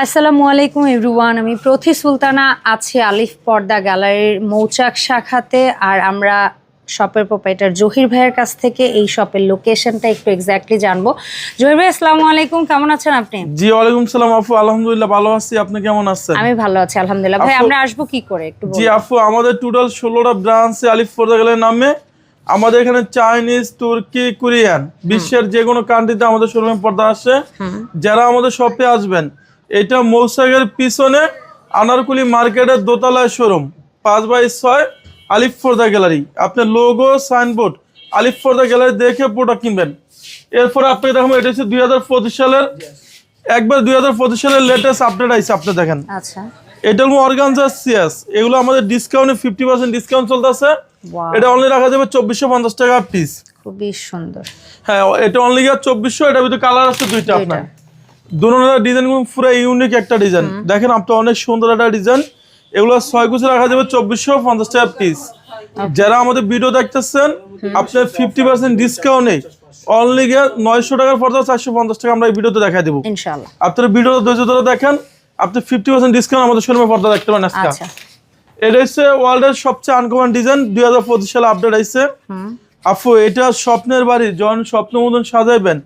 আসসালামু আলাইকুম এভরিওয়ান আমি প্রথি সুলতানা আছি আলিফ পর্দা গ্যালারির মৌচাক শাখাতে আর আমরা শপের প্রোপাইটার জহির ভাইয়ের কাছ থেকে এই শপের লোকেশনটা একটু এক্স্যাক্টলি জানব। জহির ভাই আসসালামু আলাইকুম কেমন আছেন আপনি? জি ওয়ালাইকুম সালাম আফু আলহামদুলিল্লাহ ভালো আছি। আপনি কেমন আছেন? আমি ভালো আছি আলহামদুলিল্লাহ। ভাই আমরা আসব কি করে একটু জি আফু আমাদের টোটাল ষোলোটা ব্রাঞ্চে আলিফ পর্দাগালের নামে। আমাদের এখানে চাইনিজ তুর্কি কোরিয়ান বিশ্বের যে কোনো কান্ট্রিতে আমাদের শোরুমে পর্দা আসে। যারা আমাদের শপে আসবেন এটা মৌসাগের পিছনে আনারকুলি মার্কেটের দোতলায় শোরুম পাঁচ বাই ছয় আলিফ ফোর্দা গ্যালারি। আপনার logo signboard Alif Forda gallery দেখে প্রোডাক্ট কিনবেন। এরপরে আপনি দেখুন এটা হচ্ছে দুই হাজার পঁচিশ সালের একবার দুই হাজার পঁচিশ সালের লেটেস্ট আপডেট আইছে আপনি দেখেন। আচ্ছা। এটা হলো অর্গানজা সিএস এগুলো আমাদের ডিসকাউন্টে ফিফটি পার্সেন্ট ডিসকাউন্ট চলতেছে। এটা অনলি রাখা যাবে চব্বিশশো পঞ্চাশ টাকা পিস খুবই সুন্দর। হ্যাঁ এটা অনলি চব্বিশশো এটার ভিতরে কালার আছে দুইটা। আপনার। দুটো ডিজাইন পুরো ইউনিক একটা ডিজাইন দেখেন আপনার অনেক সুন্দর একটা ডিজাইন এগুলো ছয় কুচি রাখা যাবে চব্বিশশো পঞ্চাশ টাকা পিস যারা আমাদের ভিডিও দেখতেছেন আপনার ফিফটি পার্সেন্ট ডিসকাউন্টে অনলি গিয়ে নয়শো টাকার পর্দা চারশো পঞ্চাশ টাকা আমরা এই ভিডিওতে দেখাই দেবো। আপনার ভিডিও ধৈর্য ধরে দেখেন আপনি ফিফটি পার্সেন্ট ডিসকাউন্ট আমাদের শোরুমে পর্দা দেখতে পারেন আজকে। আচ্ছা। এটা হচ্ছে ওয়ার্ল্ডের সবচেয়ে আনকমন ডিজাইন দুই হাজার পঁচিশ সালে আপডেট হুম। আফু এটা স্বপ্নের বাড়ি যখন স্বপ্ন মতন সাজাইবেন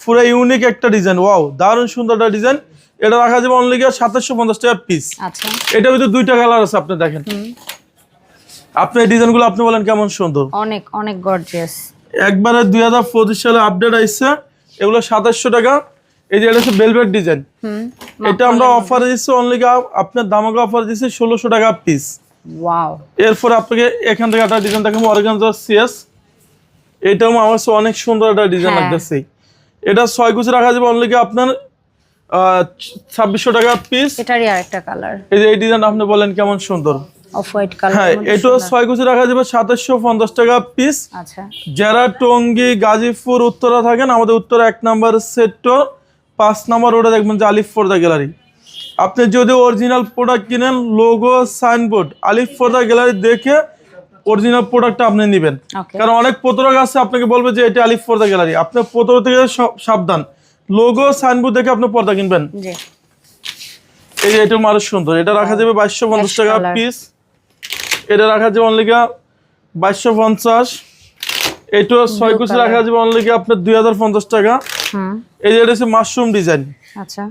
পুরো ইউনিক একটা ডিজাইন ওয়াও দারুণ সুন্দর একটা ডিজাইন এটা রাখা যাবে অনলি সাতাশশো পঞ্চাশ টাকা পিস আচ্ছা। এটার ভিতরে দুইটা কালার আছে আপনি দেখেন। আপনি এই ডিজাইনগুলো আপনি বলেন কেমন সুন্দর। অনেক অনেক গর্জিয়াস একবারে দুই হাজার পঁচিশ সালে আপডেট আইছে এগুলো সাতাশশো টাকা। এই যে এটা হচ্ছে বেলভেট ডিজাইন এটা আমরা অফার দিচ্ছি অনলি আপনার দামাকে অফার দিচ্ছি ষোলোশো টাকা পিস এরপর আপনাকে এখান থেকে একটা ডিজাইন দেখাবো অর্গানজার সিএস এটাও আমার অনেক সুন্দর একটা ডিজাইন হ্যাঁ। লাগতেছে। এটা ছয় কুচি রাখা যাবে অনলি আপনার ছাব্বিশশো টাকা পিস এটারই আরেকটা কালার এই যে এই ডিজাইন আপনি বলেন কেমন সুন্দর। অফ হোয়াইট কালার হ্যাঁ ছয় কুচি রাখা যাবে সাতাশশো পঞ্চাশ টাকা পিস আচ্ছা। যারা টঙ্গী গাজীপুর উত্তরা থাকেন আমাদের উত্তরা এক নাম্বার সেক্টর পাঁচ নাম্বার রোডে দেখবেন যে আলিফ ফোর্দা গ্যালারি আপনি যদি অরিজিনাল প্রোডাক্ট কিনেন logo signboard Alif Forda gallery দেখে অরিজিনাল প্রোডাক্টটা আপনি নেবেন। কারণ অনেক প্রতারক আছে আপনাকে বলবে যে এটা আলিফ পর্দা গ্যালারি। আপনি প্রতারক থেকে সব- সাবধান। লোগো সাইনবোর্ড দেখে আপনি পর্দা কিনবেন। জি। এই যে এটা আরও সুন্দর। এটা রাখা যাবে বাইশশো পঞ্চাশ টাকা পিস এটা রাখা যাবে অনলিকা বাইশশো পঞ্চাশ। এটা ছয় কুচি রাখা যাবে অনলিকা আপনার দুই হাজার পঞ্চাশ টাকা। হুম। এই যে এটা হচ্ছে মাশরুম ডিজাইন আচ্ছা।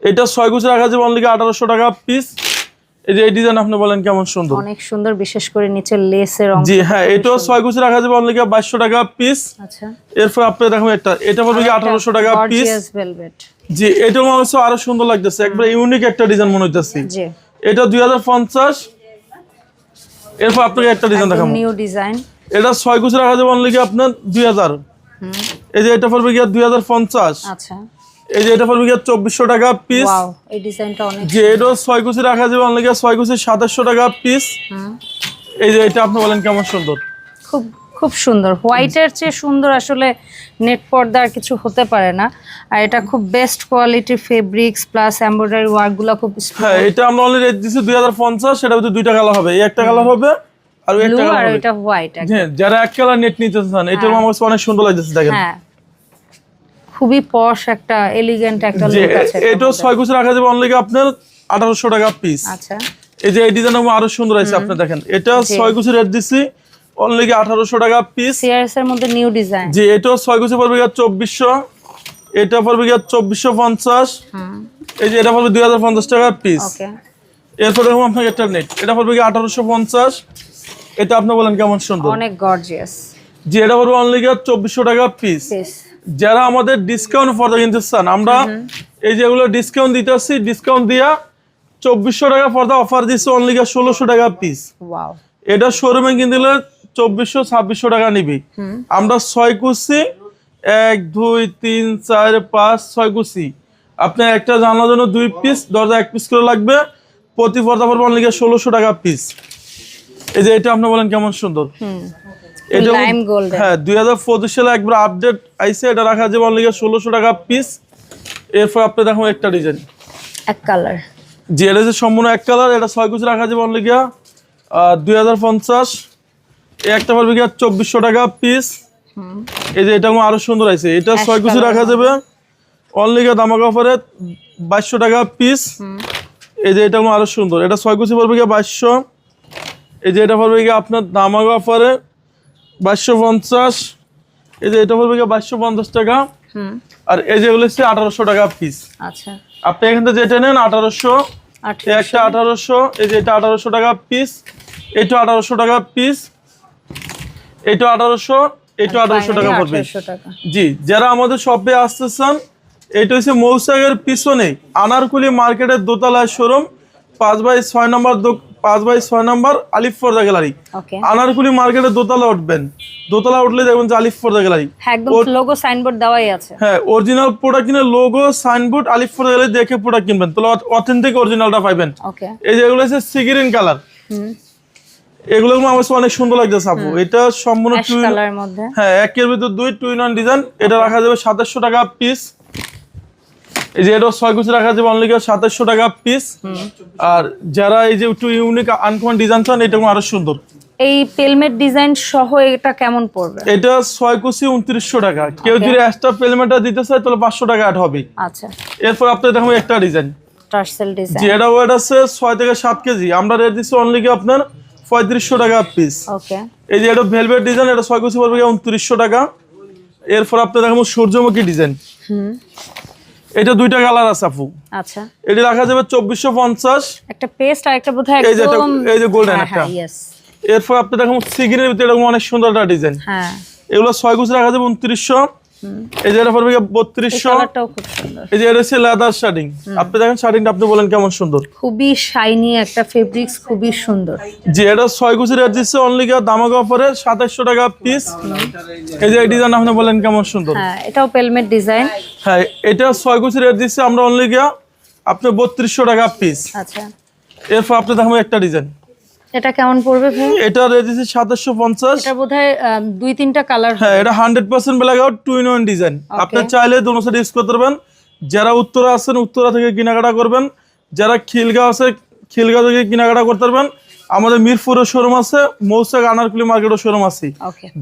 এটা ছয় কুচি রাখা যাবে অনলিকা আঠারোশো টাকা পিস এই যে এই ডিজাইন আপনি বলেন কেমন সুন্দর? অনেক সুন্দর বিশেষ করে নিচে লেসের অংশ জি হ্যাঁ এটাও ছয় কুচি রাখা যাবে অনলিকা বাইশশো টাকা পিস আচ্ছা। এরপর আপনি দেখুন এটা এটা পড়বে কি আঠারোশো টাকা পিস গর্জিয়াস ভেলভেট জি এটা মনে আরও সুন্দর লাগতেছে একবার ইউনিক একটা ডিজাইন মনে হইতেছে। জি। এটা দুই হাজার পঞ্চাশ। এরপর আপনাকে একটা ডিজাইন দেখাবো। নিউ ডিজাইন এটা ছয় কুচি রাখা যাবে অনলি আপনার দুই হাজার। এই যে এটা পড়বে গিয়ে দুই হাজার পঞ্চাশ। আচ্ছা। এই যে এটা পড়বে চব্বিশশো টাকা পিস ওয়াও এই ডিজাইনটা অনেক যে এটাও ছয় কুচি রাখা যাবে অনলি গিয়ে ছয় কুচি সাতাশশো টাকা পিস এই যে এটা আপনি বলেন কেমন সুন্দর? খুব খুব সুন্দর। হোয়াইটের চেয়ে সুন্দর আসলে নেট পর্দা আর কিছু হতে পারে না। আর এটা খুব বেস্ট কোয়ালিটির ফেব্রিক্স প্লাস এমব্রয়ডারি ওয়ার্কগুলো খুব হ্যাঁ এটা আমরা অনলি রেট হাজার পঞ্চাশ সেটা ভিতরে দুইটা কালার হবে। এই একটা কালার হবে আর ওই একটা কালার হবে। এটা হোয়াইট হ্যাঁ যারা এক কালার নেট নিতে চান এটা আমার অনেক সুন্দর লাগতেছে দেখেন। হ্যাঁ। খুবই পশ একটা এলিগেন্ট একটা লুক আছে মধ্যে। ছয় কুচি রাখা যাবে অনলি আপনার আঠারোশো টাকা পিস আচ্ছা। এই যে এই ডিজাইন আরও সুন্দর আছে আপনি দেখেন। এটা ছয় কুচি রেট দিচ্ছি অনলি আঠারোশো টাকা পিস সিআরএস এর মধ্যে নিউ ডিজাইন যে এটাও ছয় কুচি পড়বে গিয়ে চব্বিশশো এটা পড়বে গিয়ে চব্বিশশো পঞ্চাশ। হুম। এই যে এটা পড়বে দুই হাজার পঞ্চাশ টাকা পিস ওকে। এরপর দেখুন আপনাকে একটা নেট এটা পড়বে গিয়ে আঠারোশো পঞ্চাশ। এটা আপনি বলেন কেমন সুন্দর? অনেক গর্জিয়াস যে এটা পড়বে অনলি গিয়ে চব্বিশশো টাকা পিস পিস যারা আমাদের ডিসকাউন্ট পর্দা কিনতে চান আমরা এই যেগুলো ডিসকাউন্ট দিতে আসছি ডিসকাউন্ট দিয়া চব্বিশশো টাকা পর্দা অফার দিচ্ছে অনলি ষোলোশো টাকা পিস ওয়াও এটা শোরুমে কিনতে গেলে চব্বিশশো ছাব্বিশশো টাকা নিবি। আমরা ছয় কুচি এক দুই তিন চার পাঁচ ছয় কুচি আপনার একটা জানলার জন্য দুই পিস দরজা এক পিস করে লাগবে। প্রতি পর্দা পড়বে অনলি ষোলোশো টাকা পিস এই যে এটা আপনি বলেন কেমন সুন্দর। এটা হ্যাঁ দুই হাজার পঁচিশ সালে একবার আপডেট আইসে এটা রাখা যাবে অনলি ষোলোশো টাকা পিস এরপর আপনি দেখুন একটা ডিজাইন এক কালার যে এটা যে সম্পূর্ণ এক কালার এটা ছয় কুচি রাখা যাবে অনলি গিয়া দুই হাজার পঞ্চাশ। এই একটা গিয়া চব্বিশশো টাকা পিস এই যে এটা আরও সুন্দর আছে এটা ছয় কুচি রাখা যাবে। অনলি গিয়া দামাক অফারে বাইশশো টাকা পিস এই যে এটা আরও সুন্দর এটা ছয় কুচি পড়বে গিয়ে বাইশশো। এই যে এটা পড়বে গিয়ে আপনার দামাগ অফারে বাইশশো পঞ্চাশ। এই যে এটা গিয়ে বাইশশো পঞ্চাশ টাকা। আর এই যেগুলো হচ্ছে আঠারোশো টাকা পিস আচ্ছা। আপনি এখান থেকে যেটা নেন আঠারোশো। একটা আঠারোশো এই যে এটা আঠারোশো টাকা পিস এটা আঠারোশো টাকা পিস এটা আঠারোশো এটা আঠারোশো টাকা পড়বে। জি যারা আমাদের শপে আসতে চান এটা হচ্ছে মৌসাগের পিছনে আনারকুলি মার্কেটের দোতলায় শোরুম পাঁচ বাই ছয় নম্বর পাঁচ বাই ছয় নম্বর আলিফ ফর্দা গ্যালারি। আনারকুলি মার্কেটের দোতলা উঠবেন। দোতলা উঠলে দেখবেন যে আলিফ ফর্দা গ্যালারি। হ্যাঁ একদম লোগো সাইনবোর্ড দেওয়াই আছে। হ্যাঁ অরিজিনাল প্রোডাক্ট কিনে logo signboard Alif Forda gallery দেখে প্রোডাক্ট কিনবেন। তাহলে অথেন্টিক অরিজিনালটা পাইবেন। ওকে এই যে এগুলো হচ্ছে সিগিরিন কালার হুম। এগুলো আমার অনেক সুন্দর লাগছে আপু। এটা সম্পূর্ণ হ্যাঁ একের ভিতর দুই টুইন অন ডিজাইন এটা রাখা যাবে সাতাশশো টাকা পিস এই যে এটা ছয় কুচি রাখা যাবে অনলি সাতাশশো টাকা পিস আর যারা এই যে একটু ইউনিক আনকমন ডিজাইন চান এটা আরও সুন্দর। এই পেলমেট ডিজাইন সহ এটা কেমন পড়বে? এটা ছয় কুচি উনত্রিশশো টাকা। কেউ যদি এক্সট্রা পেমেন্টটা দিতে চায় তাহলে পাঁচশো টাকা অ্যাড হবে। আচ্ছা। এরপর আপনার দেখো একটা ডিজাইন টার্সেল ডিজাইন যে এটা ওয়েট আছে ছয় থেকে সাত কেজি। আমরা রেট দিচ্ছি অনলি আপনার পঁয়ত্রিশশো টাকা পিস ওকে এই যে এটা ভেলভেট ডিজাইন এটা ছয় কুচি পড়বে উনত্রিশশো টাকা। এরপর আপনি দেখাবো সূর্যমুখী ডিজাইন হুম। এটা দুইটা কালার আছে আপু। আচ্ছা। এটা রাখা যাবে চব্বিশশো পঞ্চাশ। একটা পেস্ট আর একটা বোধহয় এই যে এটা- একদম এই যে golden হ্যাঁ, একটা। হ্যাঁ, यस এরপর আপনি দেখুন সিগিনের ভিতরে এরকম অনেক সুন্দর একটা ডিজাইন হ্যাঁ। এগুলো 6 গুছ রাখা যাবে উনত্রিশশো। এই যে এটা পড়বে এই বত্রিশশো। কালারটাও খুব সুন্দর। এই যে এটা হচ্ছে লেদার আপনি দেখেন শার্টিংটা আপনি বলেন কেমন সুন্দর। খুবই শাইনি একটা ফেব্রিক্স খুবই সুন্দর। যে এটা ছয় কুচি রেট দিচ্ছে অনলি দামাগ অফারে সাতাশশো টাকা পিস এই যে ডিজাইন আপনি বলেন কেমন সুন্দর। হ্যাঁ এটাও পেলমেট ডিজাইন হ্যাঁ এটা ছয় কুচি রেট দিচ্ছে আমরা অনলি গিয়া আপনি বত্রিশশো টাকা পিস আচ্ছা। এরপর আপনি দেখাবো একটা ডিজাইন এটা কেমন পড়বে এটা সাতাশশো পঞ্চাশ। এটা বোধহয় আম, দুই তিনটা কালার হ্যাঁ এটা hundred percent blackout two in one design আপনি চাইলে দোনো সাইড ইউজ করতে পারবেন। যারা উত্তরা আছেন উত্তরা থেকে কেনাকাটা করবেন। যারা খিলগাঁও আছে খিলগাঁও থেকে কেনাকাটা করতে পারবেন। আমাদের মিরপুরের শোরুম আছে মৌসাক আনারকুলি মার্কেটের শোরুম আছে।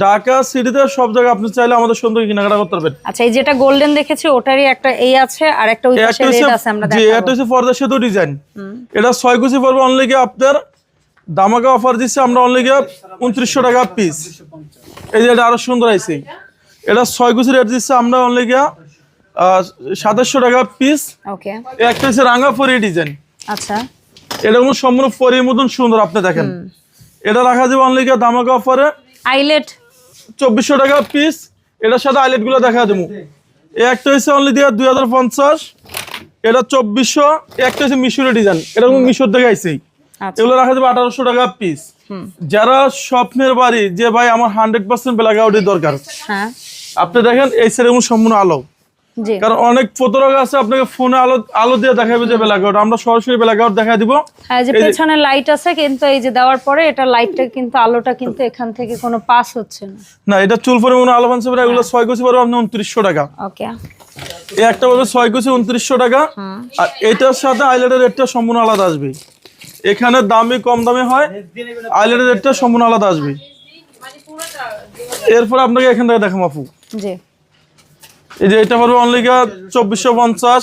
ঢাকা সিটিতে সব জায়গায় আপনি চাইলে আমাদের সুন্দর কেনাকাটা করতে পারবেন। আচ্ছা এই যেটা গোল্ডেন দেখেছি ওটারই একটা এই আছে আর একটা ওই পাশে রেড আছে আমরা দেখাবো। একটা হচ্ছে পর্দা সেতু ডিজাইন এটা ছয় কুচি পড়বে অনলি গিয়ে আপনার দামাকা অফার দিচ্ছে আমরা অনলি গিয়ে উনত্রিশশো টাকা পিস এই যে এটা আরও সুন্দর আছে এটা ছয় কুচি রেট দিচ্ছে আমরা অনলি গিয়া সাতাশশো টাকা পিস একটা হচ্ছে রাঙা ফরি ডিজাইন আচ্ছা। এটা কোনো সম্পূর্ণ পরির মতন সুন্দর আপনি দেখেন। এটা রাখা যাবে অনলি গিয়া দামাকা অফারে আইলেট চব্বিশশো টাকা পিস এটার সাথে আইলেটগুলো দেখা দেবো। এই একটা হচ্ছে অনলি দিয়া দুই হাজার পঞ্চাশ। এটা চব্বিশশো। একটা হচ্ছে মিশরের ডিজাইন এটা কোনো মিশর থেকে আইসেই আচ্ছা এগুলো রাখা যাবে আঠারোশো টাকা পিস যারা স্বপ্নের বাড়ি যে ভাই আমার হান্ড্রেড পার্সেন্ট ব্ল্যাক আউটের দরকার। হ্যাঁ। আপনি দেখেন এই কোনো সম্পূর্ণ আলো। কারণ অনেক ফটোগ্রাফ আছে আপনাকে ফোনে আলো আলো দিয়ে দেখাবে যে ব্ল্যাক আউট আমরা সরাসরি ব্ল্যাক আউট দেখা দিব। হ্যাঁ যে পেছনে লাইট আছে কিন্তু এই যে দেওয়ার পরে এটা লাইটটা কিন্তু আলোটা কিন্তু এখান থেকে কোনো পাস হচ্ছে না। না এটা চুল পরে মনে হয় আলো বানছে এগুলো ছয় কুচি পরে আপনি উনত্রিশশো টাকা। ওকে। এই একটা বলবে ছয় কুচি উনত্রিশশো টাকা। আর এটার সাথে আইলেটের রেটটা সম্পূর্ণ আলাদা আসবে। এখানে দামি কম দামি হয় আইলের রেটটা সম্পূর্ণ আলাদা আসবে। এরপর আপনাকে এখান থেকে দেখাম আপু। এই যে এটা পড়বে অনলি চব্বিশশো পঞ্চাশ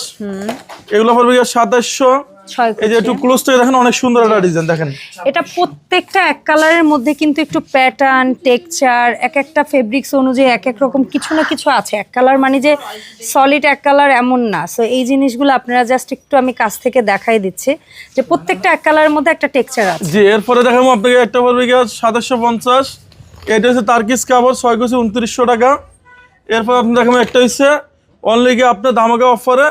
এগুলো পড়বে গিয়ে সাতাশশো। এই যে একটু ক্লোজ থেকে দেখেন অনেক সুন্দর একটা ডিজাইন দেখেন। এটা প্রত্যেকটা এক কালারের মধ্যে কিন্তু একটু প্যাটার্ন টেক্সচার এক একটা ফেব্রিক্স অনুযায়ী এক এক রকম কিছু না কিছু আছে। এক কালার মানে যে সলিড এক কালার এমন না। সো এই জিনিসগুলো আপনারা জাস্ট একটু আমি কাছ থেকে দেখাই দিচ্ছি যে প্রত্যেকটা এক কালারের মধ্যে একটা টেক্সচার আছে। জি এরপরে দেখাবো আপনাকে একটা পড়বে গিয়ে সাতাশশো পঞ্চাশ। এটা হচ্ছে তার্কিস কাপড় ছয় কুচি উনত্রিশশো টাকা। এরপর আপনি দেখাবো একটা হচ্ছে অনলি গিয়ে আপনার দামাকা অফারে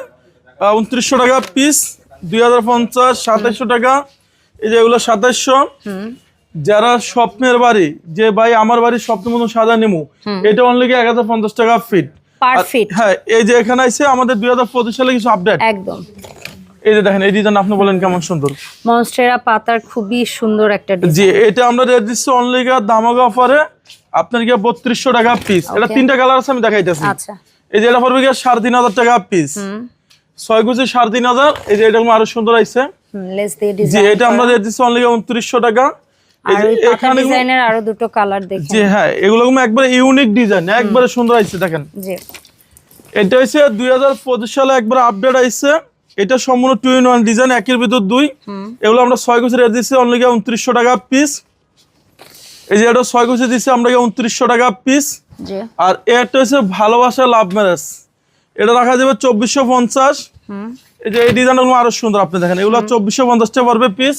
উনত্রিশশো টাকা পিস দুই হাজার পঞ্চাশ সাতাশশো টাকা। এই যে এগুলো সাতাশশো যারা স্বপ্নের বাড়ি যে ভাই আমার বাড়ির স্বপ্নের মতন সাজা নিমু এটা অনলি এক হাজার পঞ্চাশ টাকা ফিট হ্যাঁ এই যে এখানে আছে আমাদের দুই হাজার পঁচিশ সালে কিছু আপডেট একদম। এই যে দেখেন এই ডিজাইন আপনি বলেন কেমন সুন্দর। মনস্টেরা পাতার খুবই সুন্দর একটা জি এটা আমরা রেট দিচ্ছি অনলি দামাগা অফারে আপনার গিয়ে বত্রিশশো টাকা পিস এটা. তিনটা কালার আছে আমি দেখাইতেছি। আচ্ছা। এই যে এটা পড়বে গিয়ে সাড়ে তিন হাজার টাকা পিস ছয় কুচি সাড়ে তিন হাজার। এই যে এটা আরও সুন্দর আইছে। জি এটা আমরা দিচ্ছি অনলি উনত্রিশশো টাকা। এই আর যে ওই পাতা এখানে ডিজাইনের আরও দুটো কালার দেখি জি হ্যাঁ এগুলো একবারে ইউনিক ডিজাইন একবারে সুন্দর আইছে দেখেন। জি। এটা সালে একবার আপডেট আইছে। এটা সম্পূর্ণ টু ইন ওয়ান ডিজাইন একের ভিতর দুই। এগুলো আমরা রেট অনলি উনত্রিশশো টাকা পিস এই যে এটা আমরা উনত্রিশশো টাকা পিস জি। আর ভালোবাসা লাভ ম্যারেজ এটা রাখা যাবে চব্বিশশো পঞ্চাশ। এই যে এই ডিজাইনগুলো আরও সুন্দর আপনি দেখেন। এগুলো চব্বিশশো পঞ্চাশ টাকা পড়বে পিস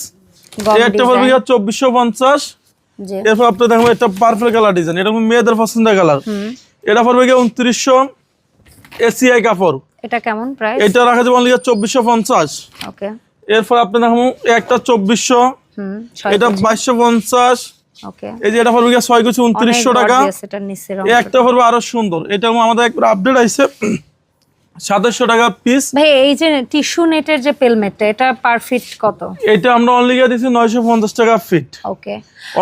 এই একটা পড়বে চব্বিশশো পঞ্চাশ। এরপর আপনি দেখবেন এটা পার্পল কালার ডিজাইন এটা মেয়েদের পছন্দের কালার এটা পড়বে গিয়ে উনত্রিশশো এসিআই কাপড়। এটা কেমন প্রাইস এটা রাখা যাবে অনলি চব্বিশশো পঞ্চাশ। ওকে। এরপর আপনি দেখুন একটা চব্বিশশো। হুম এটা বাইশশো পঞ্চাশ। এই যে এটা পড়বে ছয় কুচি উনত্রিশশো টাকা। একটা পড়বে আরও সুন্দর। এটা আমাদের একবার আপডেট আইছে। সাতাশশো টাকা পিস ভাই এই যে টিস্যু নেটের যে পেলমেটটা এটা পার ফিট কত? এটা আমরা অনলি গিয়ে দিচ্ছি নয়শো পঞ্চাশ টাকা ফিট ওকে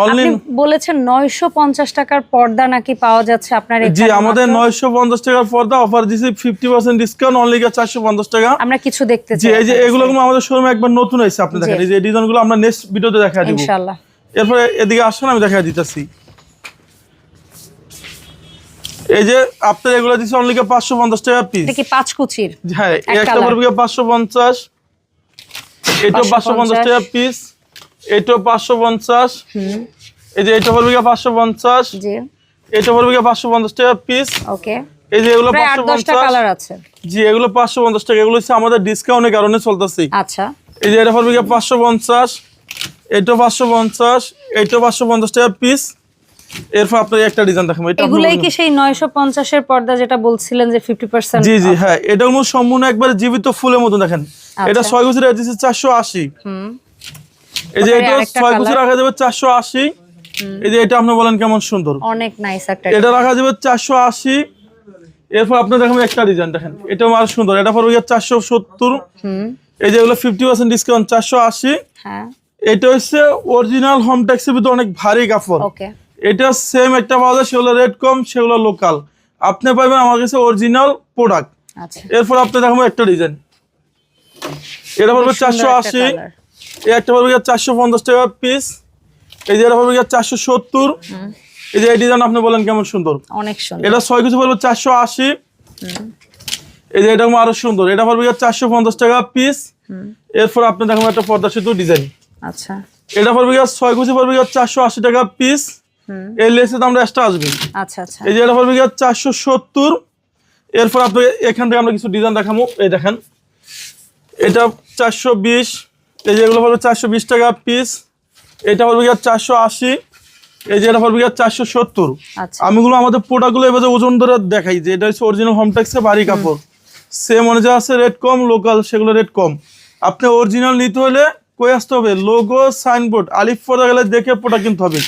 আপনি বলেছেন নয়শো পঞ্চাশ টাকার পর্দা নাকি পাওয়া যাচ্ছে আপনার জি আমাদের? নয়শো পঞ্চাশ টাকার পর্দা অফার দিচ্ছি ফিফটি পার্সেন্ট ডিসকাউন্ট অনলি গিয়ে চারশো পঞ্চাশ টাকা। আমরা কিছু দেখতে জি এই যে এগুলো আমাদের শোরুমে একবার নতুন হয়েছে আপনি দেখেন এই যে ডিজাইনগুলো আমরা নেক্সট ভিডিওতে দেখা দিব। ইনশাআল্লাহ এরপরে এদিকে আসেন আমি দেখা দিতেছি। এই যে আপনার এগুলো দিচ্ছি অনলি পাঁচশো পঞ্চাশ টাকা পিস এটা কি পাঁচ কুচির? হ্যাঁ এক একটা। পড়বে পাঁচশো পঞ্চাশ। এটাও পাঁচশো পঞ্চাশ। 550 টাকা পিস এটাও পাঁচশো পঞ্চাশ। হুম। এই যে এটা পড়বে পাঁচশো পঞ্চাশ। জি। এটা পড়বে পাঁচশো পঞ্চাশ টাকা পিস ওকে। এই যে এগুলো প্রায় আট পাঁচশো দশটা পঞ্চাশ। কালার আছে। জি এগুলো পাঁচশো পঞ্চাশ টাকা। এগুলো হচ্ছে আমাদের ডিসকাউন্টের কারণে চলতেছে। আচ্ছা। এই যে এটা পড়বে পাঁচশো পঞ্চাশ। এটাও পাঁচশো পঞ্চাশ। এটাও পাঁচশো পঞ্চাশ টাকা পিস এরপর আপনার একটা ডিজাইন দেখাবো। এটা এগুলাই কি সেই নয়শো পঞ্চাশের পর্দা যেটা বলছিলেন যে ফিফটি পার্সেন্ট জি জি হ্যাঁ এটা হলো সম্পূর্ণ একবার জীবিত ফুলের মতো দেখেন। এটা আশি। হুম। এই যে এটা ছয় রাখা যাবে চারশো আশি। এই যে এটা আপনি বলেন কেমন সুন্দর। অনেক নাইস একটা এটা রাখা যাবে চারশো আশি। এরপর আপনি দেখেন একটা ডিজাইন দেখেন। এটা আরও সুন্দর। এটা পড়বে হুম। এই যে এগুলো ডিসকাউন্ট আশি। হ্যাঁ। এটা হচ্ছে অরিজিনাল হোম ট্যাক্সের ভিতরে অনেক ভারী কাপড়। ওকে এটা সেম একটা পাওয়া যায় সেগুলো রেট কম সেগুলো লোকাল আপনি পাইবেন আমার কাছে অরিজিনাল প্রোডাক্ট আচ্ছা। এরপর আপনি দেখাবো একটা ডিজাইন এটা পড়বে চারশো আশি। এই একটা পড়বে চারশো পঞ্চাশ টাকা পিস এই যে এটা পড়বে চারশো সত্তর। এই যে এই ডিজাইন আপনি বলেন কেমন সুন্দর। অনেক সুন্দর। এটা ছয় কিছু পড়বে চারশো আশি। এই যে এটা আরও সুন্দর। এটা পড়বে চারশো পঞ্চাশ টাকা পিস এরপর আপনি দেখুন একটা পর্দা সেতু ডিজাইন আচ্ছা। এটা পড়বে ছয় কুচি পড়বে চারশো আশি টাকা পিস এই লেসের দামটা এক্সট্রা আসবে। আচ্ছা আচ্ছা। এই যে এটা পড়বে চারশো সত্তর। এরপর আপনি এখান থেকে আমরা কিছু ডিজাইন দেখাবো। এই দেখেন। এটা চারশো বিশ। এই যে এগুলো পড়বে চারশো বিশ টাকা পিস এটা পড়বে গিয়ে চারশো আশি। এই যে এটা পড়বে গিয়ে চারশো সত্তর। আচ্ছা। আমিগুলো আমাদের প্রোডাক্টগুলো এবার ওজন ধরে দেখাই যে এটা হচ্ছে অরিজিনাল হোমটেক্সের ভারী কাপড়। সেম অনুযায়ী আছে রেট কম লোকাল সেগুলো রেট কম। আপনি অরিজিনাল নিতে হলে কই আসতে হবে? লোগো সাইনবোর্ড আলিফ পরে গেলে দেখে প্রোডাক্ট কিনতে হবে।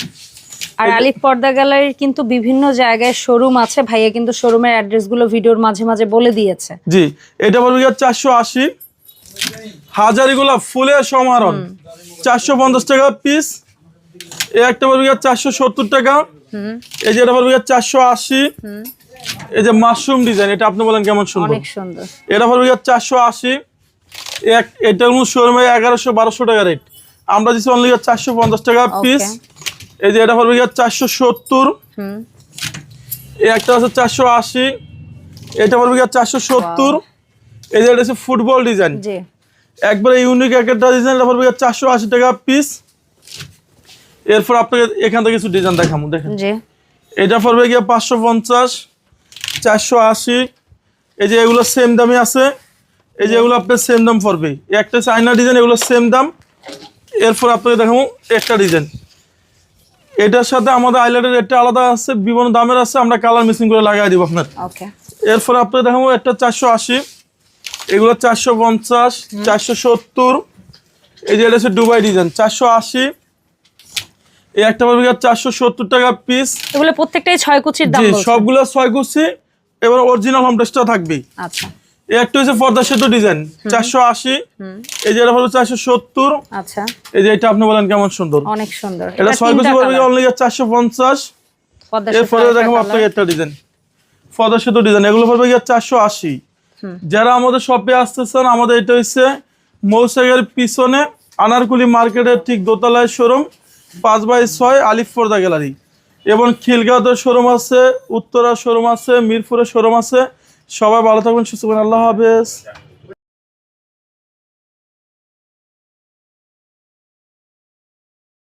আর আলিফ পর্দা গ্যালারির কিন্তু বিভিন্ন জায়গায় শোরুম আছে। ভাইয়া কিন্তু শোরুমের অ্যাড্রেসগুলো ভিডিওর মাঝে মাঝে বলে দিয়েছে। জি এটা গিয়ে চারশো আশি। হাজারিগুলা ফুলের সমারণ চারশো পঞ্চাশ টাকা পিস এই একটা গিয়ে চারশো সত্তর টাকা। এই যে এটা গিয়ে চারশো আশি। এই যে মাশরুম ডিজাইন এটা আপনি বলেন কেমন সুন্দর? অনেক সুন্দর। এটা গিয়ে চারশো আশি। এটার শোরুমে এগারোশো বারোশো টাকা রেট আমরা দিচ্ছি অনলি চারশো পঞ্চাশ টাকা পিস এই যে এটা পড়বে গিয়ে চারশো সত্তর। এই একটা আছে চারশো আশি। এটা পড়বে গিয়ে চারশো সত্তর। এই যে এটা হচ্ছে ফুটবল ডিজাইন। একবারে ইউনিক একটা ডিজাইন এটা পড়বে চারশো আশি টাকা পিস এরপর আপনাকে এখান থেকে কিছু ডিজাইন দেখাবো দেখেন। এটা পড়বে গিয়ে পাঁচশো পঞ্চাশ চারশো আশি। এই যে এগুলো সেম দামে আছে। এই যে এগুলো আপনার সেম দাম পড়বে একটা চাইনা ডিজাইন এগুলো সেম দাম। এরপর আপনাকে দেখাবো একটা ডিজাইন এটার সাথে আমাদের আইল্যান্ডের রেটটা আলাদা আছে বিভিন্ন দামের আছে আমরা কালার মিসিং করে লাগাই দিব আপনার। ওকে এরপর আপনাকে দেখাবো একটা চারশো আশি। এগুলো চারশো পঞ্চাশ চারশো সত্তর। এই যে এটা হচ্ছে দুবাই ডিজাইন চারশো আশি। এই একটা পাবে চারশো সত্তর টাকা পিস এগুলো প্রত্যেকটাই ছয় কুচির দাম জি সবগুলো ছয় কুচি এবার অরিজিনাল হোম টেস্টটা থাকবেই। আচ্ছা। একটা হচ্ছে পর্দা সেতু ডিজাইন চারশো আশি। এই যে এটা হলো চারশো সত্তর। আচ্ছা। এই যে এটা আপনি বলেন কেমন সুন্দর। অনেক সুন্দর। এটা ছয় অনলি চারশো পঞ্চাশ। এরপরে আপনাকে একটা ডিজাইন পর্দা সেতু ডিজাইন এগুলো পড়বে গিয়ে চারশো আশি। যারা আমাদের শপে আসতেছেন আমাদের এটা হচ্ছে মৌসাগের পিছনে আনারকুলি মার্কেটের ঠিক দোতলায় শোরুম পাঁচ বাই ছয় আলিফ পর্দা গ্যালারি এবং খিলগাঁওতে শোরুম আছে উত্তরা শোরুম আছে মিরপুরের শোরুম আছে। সবাই ভালো থাকবেন সুস্থ আল্লাহ হাফেজ।